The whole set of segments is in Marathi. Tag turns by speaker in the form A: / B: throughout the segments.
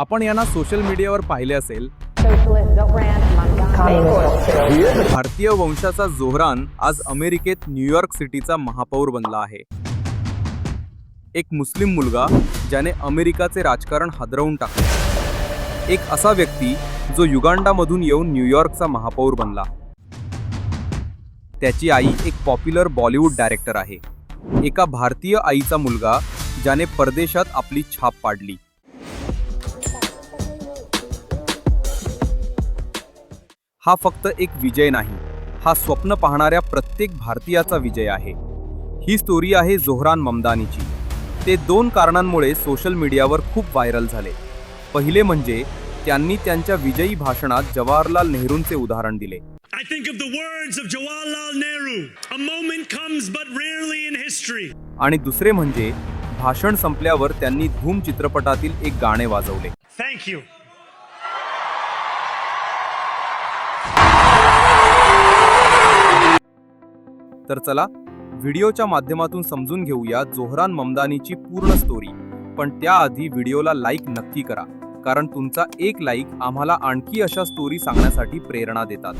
A: आपण यांना सोशल मीडियावर पाहिले असेल. भारतीय वंशाचा जोहरान आज अमेरिकेत न्यूयॉर्क सिटीचा महापौर बनला आहे. एक मुस्लिम मुलगा ज्याने अमेरिकाचे राजकारण हादरवून टाकले. एक असा व्यक्ती जो युगांडामधून येऊन न्यूयॉर्कचा महापौर बनला. त्याची आई एक पॉप्युलर बॉलिवूड डायरेक्टर आहे. एका भारतीय आईचा मुलगा ज्याने परदेशात आपली छाप पाडली. हा फक्त एक विजय नाही हा स्वप्न पाहणाऱ्या प्रत्येक भारतीयाचा विजय आहे ही स्टोरी आहे जोहरान ममदानीची ते दोन कारणांमुळे सोशल मीडियावर खूप व्हायरल झाले पहिले म्हणजे त्यांनी त्यांच्या विजयी भाषणात जवाहरलाल नेहरूंचे उदाहरण दिले
B: I think of the words of Jawaharlal Nehru. A moment comes but rarely in history.
A: आणि दुसरे म्हणजे भाषण संपल्यावर त्यांनी धूम चित्रपटातील एक गाणे वाजवले
B: Thank you.
A: तर चला व्हिडिओच्या माध्यमातून समजून घेऊया जोहरान ममदानीची पूर्ण स्टोरी पण त्याआधी व्हिडिओला लाईक नक्की करा कारण तुमचा एक लाईक आम्हाला आणखी अशा स्टोरी सांगण्यासाठी प्रेरणा देतात.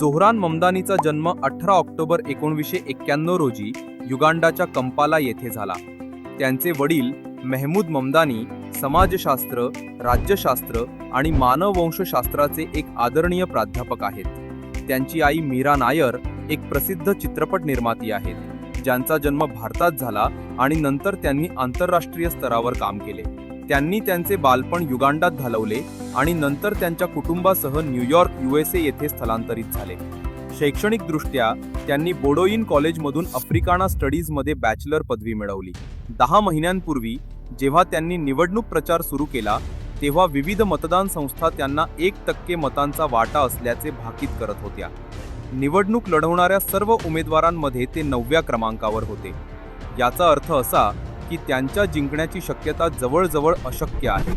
A: जोहरान ममदानीचा जन्म अठरा ऑक्टोबर एकोणीसशे एक्क्याण्णव रोजी युगांडाच्या कंपाला येथे झाला. त्यांचे वडील मेहमूद ममदानी समाजशास्त्र राज्यशास्त्र आणि मानववंशशास्त्राचे एक आदरणीय प्राध्यापक आहेत. त्यांची आई मीरा नायर एक प्रसिद्ध चित्रपट निर्माती आहेत ज्यांचा जन्म भारतात झाला आणि नंतर त्यांनी आंतरराष्ट्रीय स्तरावर काम केले. त्यांनी त्यांचे बालपण युगांडात घालवले आणि नंतर त्यांच्या कुटुंबासह न्यूयॉर्क युएसए येथे स्थलांतरित झाले. शैक्षणिकदृष्ट्या त्यांनी बोडोईन कॉलेजमधून आफ्रिकाना स्टडीजमध्ये बॅचलर पदवी मिळवली. दहा महिन्यांपूर्वी जेव्हा त्यांनी निवडणूक प्रचार सुरू केला तेव्हा विविध मतदान संस्था त्यांना एक टक्के मतांचा वाटा असल्याचे भाकीत करत होत्या. निवडणूक लढवणाऱ्या सर्व उमेदवारांमध्ये ते नवव्या क्रमांकावर होते. याचा अर्थ असा की त्यांच्या जिंकण्याची शक्यता जवळजवळ अशक्य आहे.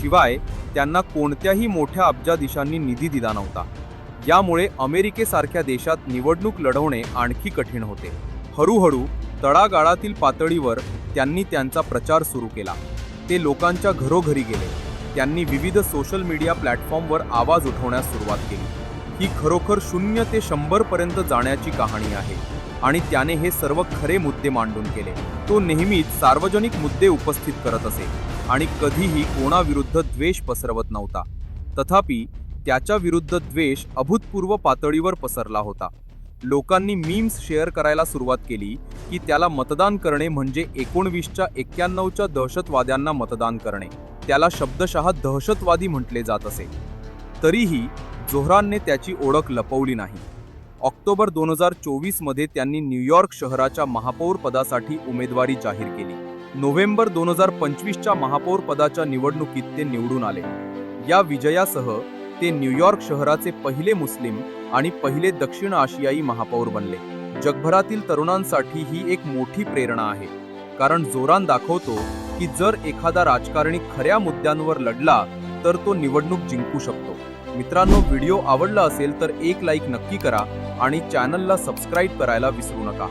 A: शिवाय त्यांना कोणत्याही मोठ्या अब्जाधीशांनी निधी दिला नव्हता. यामुळे अमेरिकेसारख्या देशात निवडणूक लढवणे आणखी कठीण होते. हळूहळू तळागाळातील पातळीवर त्यांनी त्यांचा प्रचार सुरू केला. ते लोकांच्या घरोघरी गेले. त्यांनी विविध सोशल मीडिया प्लॅटफॉर्मवर आवाज उठवण्यास सुरुवात केली. ही खरोखर शून्य ते शंभर पर्यंत जाण्याची कहाणी आहे. आणि त्याने हे सर्व खरे मुद्दे मांडून केले. तो नेहमीच सार्वजनिक मुद्दे उपस्थित करत असे आणि कधीही कोणाविरुद्ध द्वेष पसरवत नव्हता. तथापि त्याच्या विरुद्ध द्वेष अभूतपूर्व पातळीवर पसरला होता. लोकांनी मीम्स शेअर करायला सुरुवात केली की त्याला मतदान करणे म्हणजे एकोणवीसच्या एक्क्याण्णवच्या दहशतवाद्यांना मतदान करणे. त्याला शब्दशः दहशतवादी म्हटले जात असे. तरीही जोहरानने त्याची ओळख लपवली नाही. ऑक्टोबर दोन हजार चोवीसमध्ये त्यांनी न्यूयॉर्क शहराच्या महापौर पदासाठी उमेदवारी जाहीर केली. नोव्हेंबर दोन हजार पंचवीसच्या महापौर पदाच्या निवडणुकीत ते निवडून आले. या विजयासह ते न्यूयॉर्क शहराचे पहिले मुस्लिम आणि पहिले दक्षिण आशियाई महापौर बनले. जगभरातील तरुणांसाठी ही एक मोठी प्रेरणा आहे. कारण जोरान दाखवतो की जर एखादा राजकारणी खऱ्या मुद्द्यांवर लढला तर तो निवडणूक जिंकू शकतो. मित्रांनो व्हिडिओ आवडला असेल तर एक लाईक नक्की करा आणि चॅनलला सबस्क्राईब करायला विसरू नका.